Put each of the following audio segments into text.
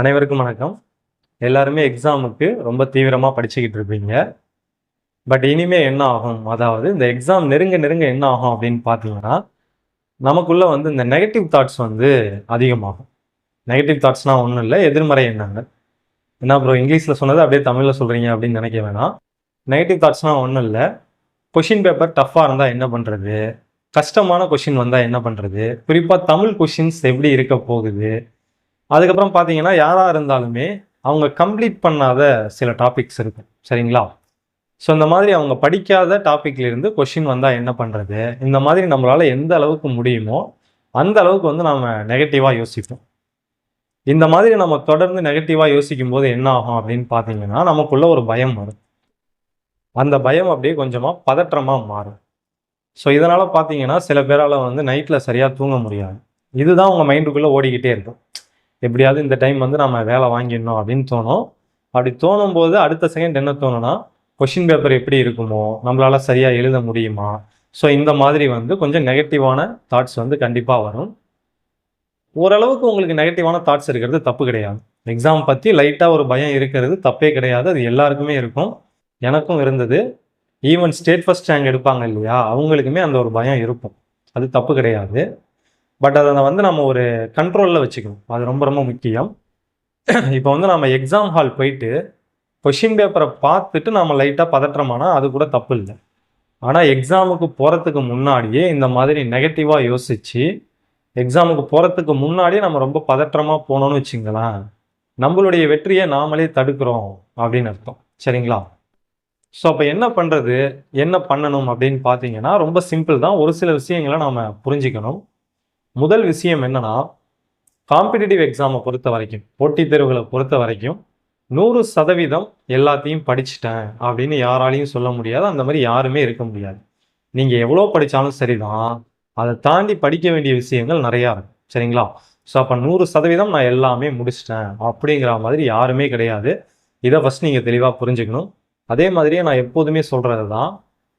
அனைவருக்கும் வணக்கம். எல்லாருமே எக்ஸாமுக்கு ரொம்ப தீவிரமாக படிச்சுக்கிட்டு இருப்பீங்க. பட் இனிமே என்ன ஆகும்? அதாவது இந்த எக்ஸாம் நெருங்க நெருங்க என்ன ஆகும் அப்படின்னு பார்த்தீங்கன்னா நமக்குள்ள வந்து இந்த நெகட்டிவ் தாட்ஸ் வந்து அதிகமாகும். நெகட்டிவ் தாட்ஸ்னால் ஒன்றும் இல்லை எதிர்மறை எண்ணங்கள். என்ன ப்ரோ இங்கிலீஷில் சொன்னது அப்படியே தமிழில் சொல்கிறீங்க அப்படின்னு நினைக்க வேணாம். நெகட்டிவ் தாட்ஸ்னால் ஒன்றும் இல்லை. கொஷின் பேப்பர் டஃப்பாக இருந்தால் என்ன பண்ணுறது கஷ்டமான கொஷின் வந்தால் என்ன பண்ணுறது குறிப்பாக தமிழ் கொஷின்ஸ் எப்படி இருக்க போகுது? அதுக்கப்புறம் பார்த்தீங்கன்னா யாராக இருந்தாலுமே அவங்க கம்ப்ளீட் பண்ணாத சில டாபிக்ஸ் இருக்கும். சரிங்களா? ஸோ இந்த மாதிரி அவங்க படிக்காத டாப்பிக்லேருந்து கொஷின் வந்தால் என்ன பண்ணுறது இந்த மாதிரி நம்மளால் எந்த அளவுக்கு முடியுமோ அந்த அளவுக்கு வந்து நம்ம நெகட்டிவாக யோசிப்போம். இந்த மாதிரி நம்ம தொடர்ந்து நெகட்டிவாக யோசிக்கும் போது என்ன ஆகும் அப்படின்னு பார்த்தீங்கன்னா நமக்குள்ள ஒரு பயம் வரும். அந்த பயம் அப்படியே கொஞ்சமாக பதற்றமாக மாறும். ஸோ இதனால் பார்த்தீங்கன்னா சில பேரால் வந்து நைட்டில் சரியாக தூங்க முடியாது. இதுதான் உங்கள் மைண்டுக்குள்ளே ஓடிக்கிட்டே இருக்கும். எப்படியாவது இந்த டைம் வந்து நம்ம வேலை வாங்கிடணும் அப்படின்னு தோணும். அப்படி தோணும் போது அடுத்த செகண்ட் என்ன தோணும்னா கொஷின் பேப்பர் எப்படி இருக்குமோ நம்மளால சரியாக எழுத முடியுமா? ஸோ இந்த மாதிரி வந்து கொஞ்சம் நெகட்டிவான தாட்ஸ் வந்து கண்டிப்பாக வரும். ஓரளவுக்கு உங்களுக்கு நெகட்டிவான தாட்ஸ் இருக்கிறது தப்பு கிடையாது. எக்ஸாம் பற்றி லைட்டாக ஒரு பயம் இருக்கிறது தப்பே கிடையாது. அது எல்லாருக்குமே இருக்கும். எனக்கும் இருந்தது. ஈவன் ஸ்டேட் ஃபஸ்ட் ரேங்க் எடுப்பாங்க இல்லையா? அவங்களுக்குமே அந்த ஒரு பயம் இருக்கும். அது தப்பு கிடையாது. பட் அதை வந்து நம்ம ஒரு கண்ட்ரோலில் வச்சுக்கணும். அது ரொம்ப ரொம்ப முக்கியம். இப்போ வந்து நம்ம எக்ஸாம் ஹால் போயிட்டு கொஷின் பேப்பரை பார்த்துட்டு நம்ம லைட்டாக பதற்றமானா அது கூட தப்பு இல்லை. ஆனால் எக்ஸாமுக்கு போகிறதுக்கு முன்னாடியே இந்த மாதிரி நெகட்டிவாக யோசித்து எக்ஸாமுக்கு போகிறதுக்கு முன்னாடியே நம்ம ரொம்ப பதற்றமாக போனோம்னு வச்சுங்களேன் நம்மளுடைய வெற்றியை நாமளே தடுக்கிறோம் அப்படின்னு அர்த்தம். சரிங்களா? ஸோ அப்போ என்ன பண்ணுறது என்ன பண்ணணும் அப்படின்னு பார்த்தீங்கன்னா ரொம்ப சிம்பிள் தான். ஒரு சில விஷயங்களை நாம் புரிஞ்சுக்கணும். முதல் விஷயம் என்னன்னா காம்படிட்டிவ் எக்ஸாமை பொறுத்த வரைக்கும் போட்டித் தேர்வுகளை பொறுத்த வரைக்கும் நூறு சதவீதம் எல்லாத்தையும் படிச்சிட்டேன் அப்படின்னு யாராலையும் சொல்ல முடியாது. அந்த மாதிரி யாருமே இருக்க முடியாது. நீங்கள் எவ்வளோ படித்தாலும் சரிதான். அதை தாண்டி படிக்க வேண்டிய விஷயங்கள் நிறையா இருக்கும். சரிங்களா? ஸோ அப்போ நூறு சதவீதம் நான் எல்லாமே முடிச்சிட்டேன் அப்படிங்கிற மாதிரி யாருமே கிடையாது. இதை ஃபஸ்ட் நீங்கள் தெளிவாக புரிஞ்சுக்கணும். அதே மாதிரியே நான் எப்போதுமே சொல்கிறது தான்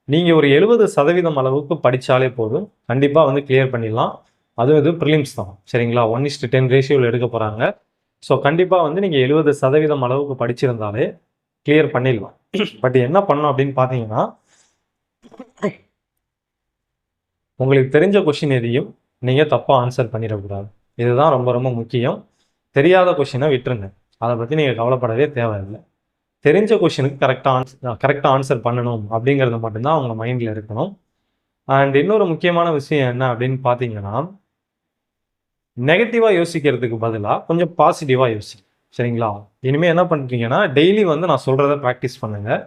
நீங்கள் ஒரு எழுபது சதவீதம் அளவுக்கு படித்தாலே போதும். கண்டிப்பாக வந்து கிளியர் பண்ணிடலாம். அதுவும் இது ப்ரிலிம்ஸ் தான். சரிங்களா? ஒன் இஸ்ட் டென் ரேஷியோவில் எடுக்க போகிறாங்க ஸோ கண்டிப்பாக வந்து நீங்கள் எழுபது சதவீதம் அளவுக்கு படிச்சிருந்தாலே கிளியர் பண்ணிடலாம். பட் என்ன பண்ணும் அப்படின்னு பார்த்தீங்கன்னா உங்களுக்கு தெரிஞ்ச கொஷின் எதையும் நீங்கள் தப்பாக ஆன்சர் பண்ணிடக்கூடாது. இதுதான் ரொம்ப ரொம்ப முக்கியம். தெரியாத கொஷினை விட்டுருங்க. அதை பற்றி நீங்கள் கவலைப்படவே தேவையில்லை. தெரிஞ்ச கொஷினுக்கு கரெக்டாக ஆன்சர் கரெக்டாக ஆன்சர் பண்ணணும் அப்படிங்கிறது மட்டும்தான் அவங்க மைண்டில் இருக்கணும். அண்ட் இன்னொரு முக்கியமான விஷயம் என்ன அப்படின்னு பார்த்தீங்கன்னா நெகட்டிவாக யோசிக்கிறதுக்கு பதிலாக கொஞ்சம் பாசிட்டிவாக யோசி சரிங்களா? இனிமேல் என்ன பண்ணுறீங்கன்னா டெய்லி வந்து நான் சொல்கிறத ப்ராக்டிஸ் பண்ணுங்கள்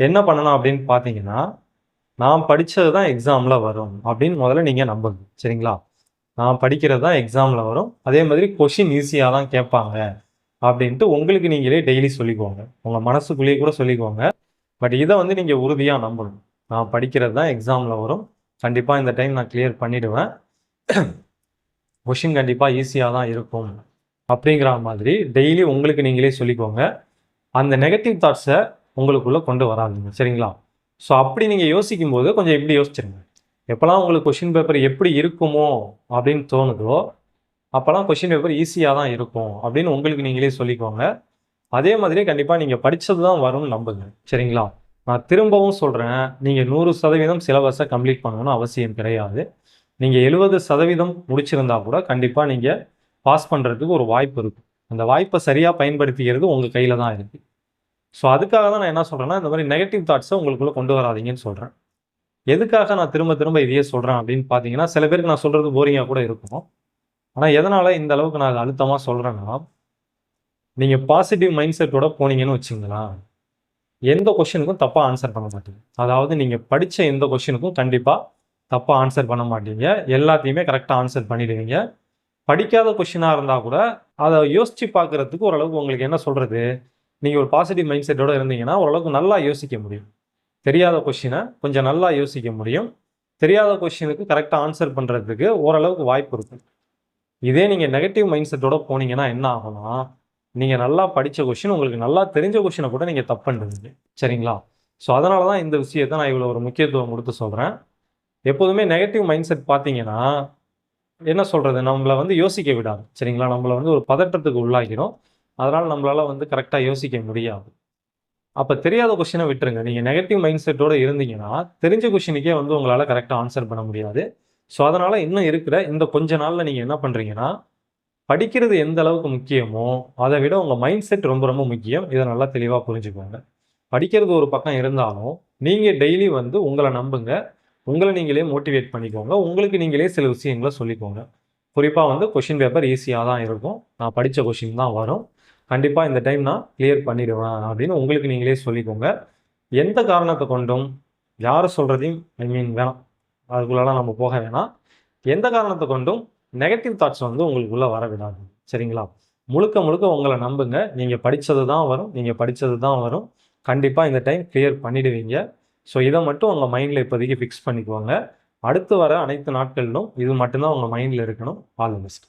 என்ன பண்ணணும் அப்படின்னு பார்த்தீங்கன்னா நான் படித்தது தான் எக்ஸாமில் வரும் அப்படின்னு முதல்ல நீங்கள் நம்புங்க சரிங்களா? நான் படிக்கிறது தான் எக்ஸாமில் வரும். அதே மாதிரி கொஷின் ஈஸியாக தான் கேட்பாங்க அப்படின்ட்டு உங்களுக்கு நீங்களே டெய்லி சொல்லிக்கோங்க. உங்கள் மனசுக்குள்ளேயே கூட சொல்லிக்கோங்க. பட் இதை வந்து நீங்கள் உறுதியாக நம்பணும். நான் படிக்கிறது தான் எக்ஸாமில் வரும். கண்டிப்பாக இந்த டைம் நான் கிளியர் பண்ணிவிடுவேன் கொஷின் கண்டிப்பாக ஈஸியாக தான் இருக்கும். அப்படிங்கிற மாதிரி டெய்லி உங்களுக்கு நீங்களே சொல்லிக்கோங்க. அந்த நெகட்டிவ் தாட்ஸை உங்களுக்குள்ளே கொண்டு வராதுங்க. சரிங்களா? ஸோ அப்படி நீங்கள் யோசிக்கும் போது கொஞ்சம் இப்படி யோசிச்சிருங்க. எப்போல்லாம் உங்களுக்கு கொஷின் பேப்பர் எப்படி இருக்குமோ அப்படின்னு தோணுதோ அப்போல்லாம் கொஷின் பேப்பர் ஈஸியாக தான் இருக்கும் அப்படின்னு உங்களுக்கு நீங்களே சொல்லிக்கோங்க. அதே மாதிரி கண்டிப்பாக நீங்கள் படித்தது தான் வரும்னு நம்புங்க. சரிங்களா? நான் திரும்பவும் சொல்கிறேன் நீங்கள் நூறு சதவீதம் சிலபஸை கம்ப்ளீட் பண்ணணும்னு அவசியம் கிடையாது. நீங்கள் எழுபது சதவீதம் முடிச்சிருந்தா கூட கண்டிப்பாக நீங்கள் பாஸ் பண்ணுறதுக்கு ஒரு வாய்ப்பு இருக்கும். அந்த வாய்ப்பை சரியாக பயன்படுத்திக்கிறது உங்கள் கையில் தான் இருக்குது ஸோ அதுக்காக தான் நான் என்ன சொல்கிறேன்னா இந்த மாதிரி நெகட்டிவ் தாட்ஸை உங்களுக்குள்ளே கொண்டு வராதீங்கன்னு சொல்கிறேன் எதுக்காக நான் திரும்ப திரும்ப இதையே சொல்கிறேன் அப்படின்னு பார்த்தீங்கன்னா சில பேருக்கு நான் சொல்கிறது போரிங்காக கூட இருக்கும். ஆனால் எதனால் இந்த அளவுக்கு நான் அழுத்தமாக சொல்கிறேன்னா நீங்கள் பாசிட்டிவ் மைண்ட் செட்டோட போனீங்கன்னு வச்சுங்களேன் எந்த கொஷினுக்கும் தப்பாக ஆன்சர் பண்ண மாட்டீங்க. அதாவது நீங்கள் படித்த எந்த கொஷினுக்கும் கண்டிப்பாக தப்பாக ஆன்சர் பண்ண மாட்டீங்க. எல்லாத்தையுமே கரெக்டாக ஆன்சர் பண்ணிடுவீங்க. படிக்காத கொஷினாக இருந்தால் கூட அதை யோசித்து பார்க்குறதுக்கு ஓரளவுக்கு உங்களுக்கு என்ன சொல்கிறது நீங்கள் ஒரு பாசிட்டிவ் மைண்ட் செட்டோடு இருந்தீங்கன்னா ஓரளவுக்கு நல்லா யோசிக்க முடியும். தெரியாத கொஷினை கொஞ்சம் நல்லா யோசிக்க முடியும். தெரியாத கொஷினுக்கு கரெக்டாக ஆன்சர் பண்ணுறதுக்கு ஓரளவுக்கு வாய்ப்பு இருக்கும் இதே நீங்கள் நெகட்டிவ் மைண்ட் செட்டோட போனீங்கன்னா என்ன ஆகும்னா நீங்கள் நல்லா படித்த கொஷின் உங்களுக்கு நல்லா தெரிஞ்ச கொஷினை கூட நீங்கள் தப்பு பண்ணுவீங்க சரிங்களா? ஸோ அதனால தான் இந்த விஷயத்தை நான் இவ்வளோ ஒரு முக்கியத்துவம் கொடுத்து சொல்கிறேன் எப்போதுமே நெகட்டிவ் மைண்ட் செட் பார்த்தீங்கன்னா என்ன சொல்கிறது நம்மளை வந்து யோசிக்க விடாது. சரிங்களா? நம்மளை வந்து ஒரு பதற்றத்துக்கு உள்ளாகிடும் அதனால் நம்மளால் வந்து கரெக்டாக யோசிக்க முடியாது. அப்போ தெரியாத கொஷினை விட்டுருங்க. நீங்கள் நெகட்டிவ் மைண்ட் செட்டோட இருந்தீங்கன்னா தெரிஞ்ச கொஷினுக்கே வந்து உங்களால் கரெக்டாக ஆன்சர் பண்ண முடியாது. ஸோ அதனால் இன்னும் இருக்கிற இந்த கொஞ்ச நாளில் நீங்கள் என்ன பண்ணுறீங்கன்னா படிக்கிறது எந்த அளவுக்கு முக்கியமோ அதை விட உங்கள் மைண்ட் செட் ரொம்ப ரொம்ப முக்கியம். இதை நல்லா தெளிவாக புரிஞ்சுக்கோங்க. படிக்கிறது ஒரு பக்கம் இருந்தாலும் நீங்கள் டெய்லி வந்து உங்களை நம்புங்க. உங்களை நீங்களே மோட்டிவேட் பண்ணிக்கோங்க. உங்களுக்கு நீங்களே சில விஷயங்களை சொல்லிக்கோங்க. குறிப்பாக வந்து கொஷின் பேப்பர் ஈஸியாக தான் இருக்கும். நான் படித்த கொஷின் தான் வரும். கண்டிப்பாக இந்த டைம் நான் கிளியர் பண்ணிடுவேன் அப்படின்னு உங்களுக்கு நீங்களே சொல்லிக்கோங்க. எந்த காரணத்தை கொண்டும் யார் சொல்கிறதையும் ஐ மீன் வேணாம். அதுக்குள்ளெல்லாம் நம்ம போக வேணாம். எந்த காரணத்தை கொண்டும் நெகட்டிவ் தாட்ஸ் வந்து உங்களுக்குள்ளே வர விடாது சரிங்களா? முழுக்க முழுக்க உங்களை நம்புங்க. நீங்கள் படித்தது தான் வரும். நீங்கள் படித்தது தான் வரும். கண்டிப்பாக இந்த டைம் கிளியர் பண்ணிடுவீங்க. ஸோ இதை மட்டும் உங்கள் மைண்டில் இப்போதைக்கு ஃபிக்ஸ் பண்ணிக்குவாங்க அடுத்து வர அனைத்து நாட்களிலும் இது மட்டும்தான் உங்கள் மைண்டில் இருக்கணும். All the best